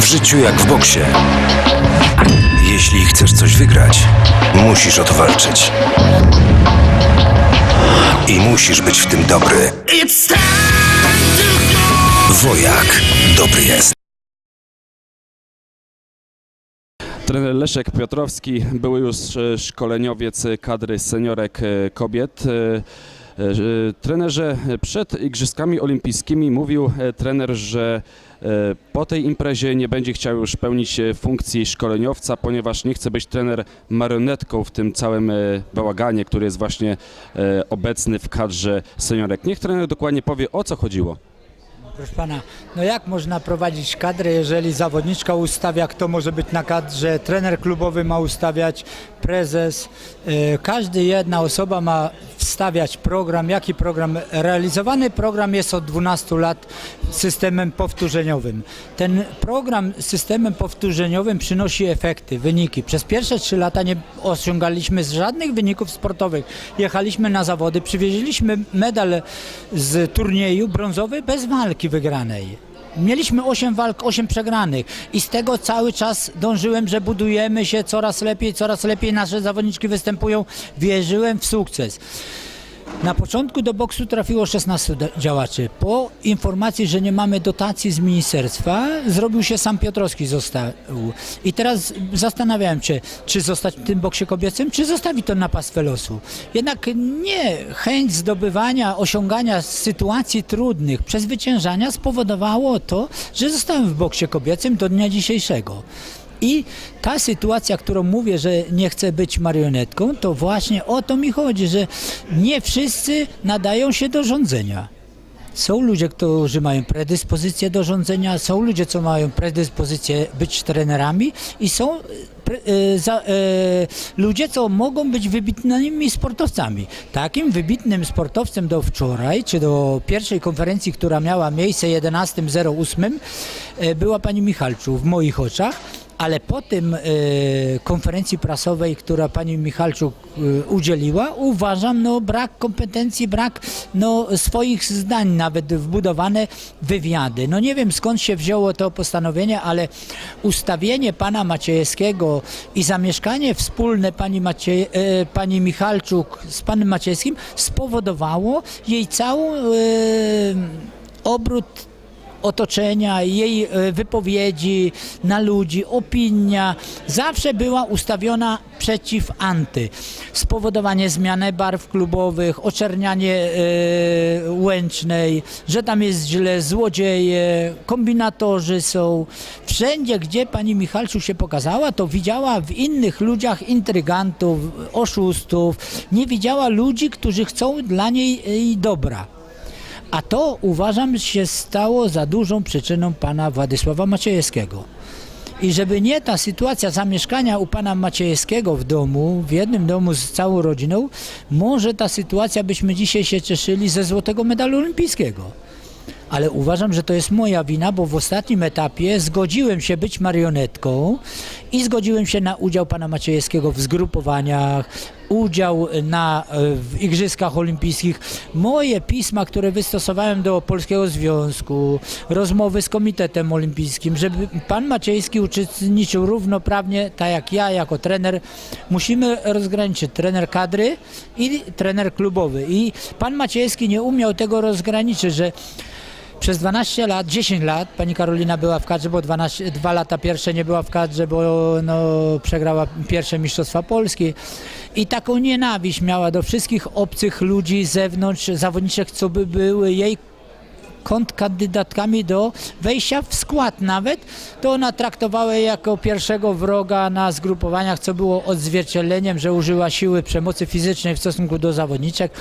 W życiu jak w boksie. Jeśli chcesz coś wygrać, musisz o to walczyć. I musisz być w tym dobry. Wojak dobry jest. Trener Leszek Piotrowski, były już e, szkoleniowiec kadry seniorek e, kobiet. E, Trenerze, przed Igrzyskami Olimpijskimi mówił e, trener, że e, po tej imprezie nie będzie chciał już pełnić funkcji szkoleniowca, ponieważ nie chce być trener marionetką w tym całym bałaganie, który jest właśnie obecny w kadrze seniorek. Niech trener dokładnie powie, o co chodziło. Proszę pana, no jak można prowadzić kadrę, jeżeli zawodniczka ustawia, kto może być na kadrze, trener klubowy ma ustawiać, prezes, e, każdy jedna osoba ma wstawiać program, jaki program realizowany program jest od 12 lat systemem powtórzeniowym. Ten program systemem powtórzeniowym przynosi efekty, wyniki. Przez pierwsze 3 lata nie osiągaliśmy żadnych wyników sportowych. Jechaliśmy na zawody, przywieźliśmy medal z turnieju brązowy bez walki wygranej. Mieliśmy 8 walk, 8 przegranych i z tego cały czas dążyłem, że budujemy się coraz lepiej, coraz lepiej nasze zawodniczki występują. Wierzyłem w sukces. Na początku do boksu trafiło 16 da- działaczy. Po informacji, że nie mamy dotacji z ministerstwa, zrobił się sam Piotrowski został. I teraz zastanawiałem się, czy zostać w tym boksie kobiecym, czy zostawić to na pastwę losu. Jednak nie, chęć zdobywania, osiągania sytuacji trudnych, przezwyciężania spowodowało to, że zostałem w boksie kobiecym do dnia dzisiejszego. I ta sytuacja, którą mówię, że nie chcę być marionetką, to właśnie o to mi chodzi, że nie wszyscy nadają się do rządzenia. Są ludzie, którzy mają predyspozycję do rządzenia, są ludzie, co mają predyspozycję być trenerami i są e, za, e, ludzie, co mogą być wybitnymi sportowcami. Takim wybitnym sportowcem do wczoraj, czy do pierwszej konferencji, która miała miejsce 11.08, e, była pani Michalczuk w moich oczach. Ale po tym e, konferencji prasowej, która pani Michalczuk e, udzieliła, uważam, no brak kompetencji, brak no, swoich zdań, nawet wbudowane wywiady. No nie wiem skąd się wzięło to postanowienie, ale ustawienie pana Maciejewskiego i zamieszkanie wspólne pani, e, pani Michalczuk z panem Maciejewskim spowodowało jej całą obrót otoczenia, jej e, wypowiedzi na ludzi, opinia zawsze była ustawiona przeciw anty. Spowodowanie zmiany barw klubowych, oczernianie e, Łęcznej, że tam jest źle, złodzieje, kombinatorzy są. Wszędzie, gdzie pani Michalczuk się pokazała, to widziała w innych ludziach intrygantów, oszustów. Nie widziała ludzi, którzy chcą dla niej jej dobra. A to uważam się stało za dużą przyczyną pana Władysława Maciejewskiego. I żeby nie ta sytuacja zamieszkania u pana Maciejewskiego w domu, w jednym domu z całą rodziną, może ta sytuacja byśmy dzisiaj się cieszyli ze złotego medalu olimpijskiego. Ale uważam, że to jest moja wina, bo w ostatnim etapie zgodziłem się być marionetką i zgodziłem się na udział pana Maciejewskiego w zgrupowaniach, udział na, e, w Igrzyskach Olimpijskich. Moje pisma, które wystosowałem do Polskiego Związku, rozmowy z Komitetem Olimpijskim, żeby pan Maciejski uczestniczył równoprawnie, tak jak ja jako trener, musimy rozgraniczyć trener kadry i trener klubowy. I pan Maciejski nie umiał tego rozgraniczyć, że przez 12 lat, 10 lat pani Karolina była w kadrze, bo 12, dwa lata pierwsze nie była w kadrze, bo no, przegrała pierwsze Mistrzostwa Polski. I taką nienawiść miała do wszystkich obcych ludzi z zewnątrz, zawodniczek, co by były jej kontrkandydatkami do wejścia w skład nawet, to ona traktowała jako pierwszego wroga na zgrupowaniach, co było odzwierciedleniem, że użyła siły przemocy fizycznej w stosunku do zawodniczek.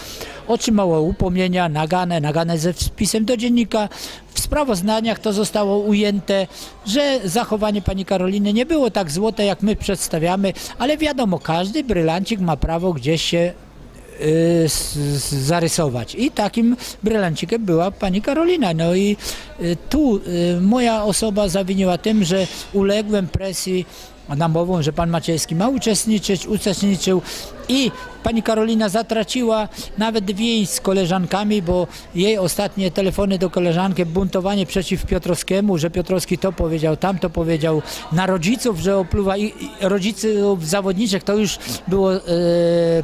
Otrzymała upomnienia, nagane, nagane ze wpisem do dziennika. W sprawozdaniach to zostało ujęte, że zachowanie pani Karoliny nie było tak złote, jak my przedstawiamy, ale wiadomo, każdy brylancik ma prawo gdzieś się zarysować. I takim brylancikiem była pani Karolina. No i y, tu y, moja osoba zawiniła tym, że uległem presji namową, że pan Maciejski ma uczestniczyć, uczestniczył I pani Karolina zatraciła nawet więź z koleżankami, bo jej ostatnie telefony do koleżanki, buntowanie przeciw Piotrowskiemu, że Piotrowski to powiedział, tamto powiedział, na rodziców, że opluwa i, rodziców zawodniczych, to już było e,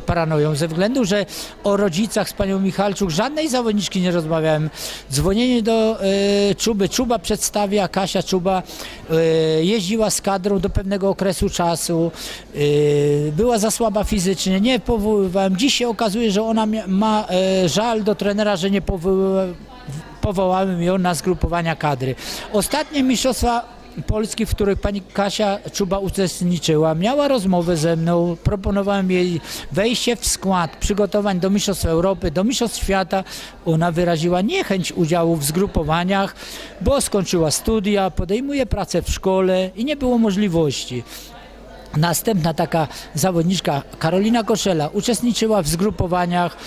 paranoją, ze względu, że o rodzicach z panią Michalczuk żadnej zawodniczki nie rozmawiałem. Dzwonienie do e, Czuby, Czuba przedstawia, Kasia Czuba e, jeździła z kadrą do pewnego okresu czasu, e, była za słaba fizycznie, nie powoływałem. Dziś się okazuje, że ona ma e, żal do trenera, że nie powołałem ją na zgrupowania kadry. Ostatnie mistrzostwa Polski, w których pani Kasia Czuba uczestniczyła, miała rozmowę ze mną, proponowałem jej wejście w skład przygotowań do Mistrzostw Europy, do Mistrzostw Świata. Ona wyraziła niechęć udziału w zgrupowaniach, bo skończyła studia, podejmuje pracę w szkole i nie było możliwości. Następna taka zawodniczka, Karolina Koszela, uczestniczyła w zgrupowaniach,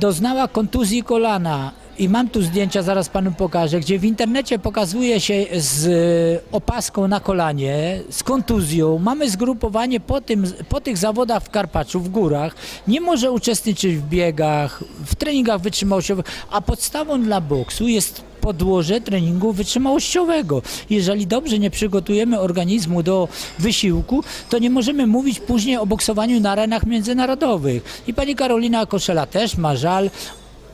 doznała kontuzji kolana. I mam tu zdjęcia, zaraz panu pokażę, gdzie w internecie pokazuje się z e, opaską na kolanie, z kontuzją. Mamy zgrupowanie po, tym, po tych zawodach w Karpaczu, w górach. Nie może uczestniczyć w biegach, w treningach wytrzymałościowych, a podstawą dla boksu jest podłoże treningu wytrzymałościowego. Jeżeli dobrze nie przygotujemy organizmu do wysiłku, to nie możemy mówić później o boksowaniu na arenach międzynarodowych. I pani Karolina Koszela też ma żal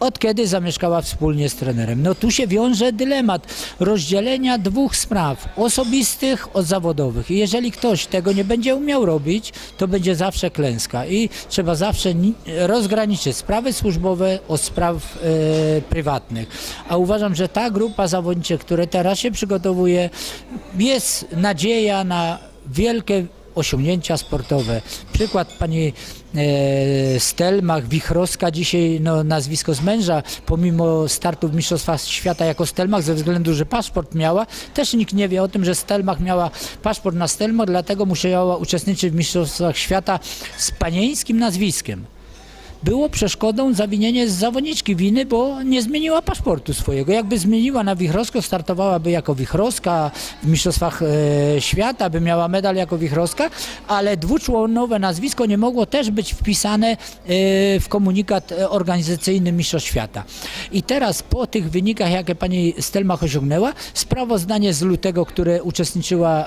od kiedy zamieszkała wspólnie z trenerem. No tu się wiąże dylemat rozdzielenia dwóch spraw, osobistych od zawodowych. I jeżeli ktoś tego nie będzie umiał robić, to będzie zawsze klęska i trzeba zawsze ni- rozgraniczyć sprawy służbowe od spraw e, prywatnych. A uważam, że ta grupa zawodniczych, które teraz się przygotowuje, jest nadzieja na wielkie osiągnięcia sportowe. Przykład pani e, Stelmach, Wichrowska, dzisiaj no, nazwisko z męża, pomimo startu w Mistrzostwach Świata jako Stelmach, ze względu, że paszport miała, też nikt nie wie o tym, że Stelmach miała paszport na Stelmach, dlatego musiała uczestniczyć w Mistrzostwach Świata z panieńskim nazwiskiem było przeszkodą zawinienie z zawodniczki winy, bo nie zmieniła paszportu swojego. Jakby zmieniła na Wichrowsko, startowałaby jako Wichrowska w Mistrzostwach e, Świata, by miała medal jako Wichrowska, ale dwuczłonowe nazwisko nie mogło też być wpisane e, w komunikat e, organizacyjny Mistrzostw Świata. I teraz po tych wynikach, jakie pani Stelmach osiągnęła, sprawozdanie z lutego, które uczestniczyła e,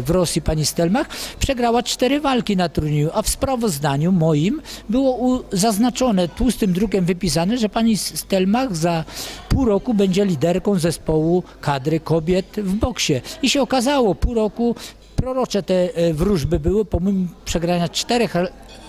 w Rosji pani Stelmach, przegrała cztery walki na turnieju, a w sprawozdaniu moim było u, zaznaczone tłustym drukiem wypisane, że pani Stelmach za pół roku będzie liderką zespołu kadry kobiet w boksie. I się okazało, pół roku prorocze te e, wróżby były, pomimo przegrania czterech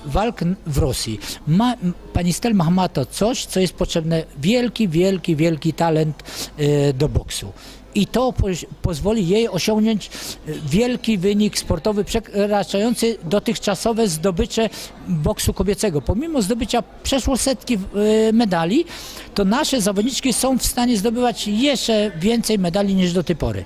walk w Rosji. Ma, pani Stelmach ma to coś, co jest potrzebne, wielki, wielki, wielki talent e, do boksu. I to poz- pozwoli jej osiągnąć e, wielki wynik sportowy przekraczający dotychczasowe zdobycze boksu kobiecego. Pomimo zdobycia przeszło setki e, medali, to nasze zawodniczki są w stanie zdobywać jeszcze więcej medali niż do tej pory.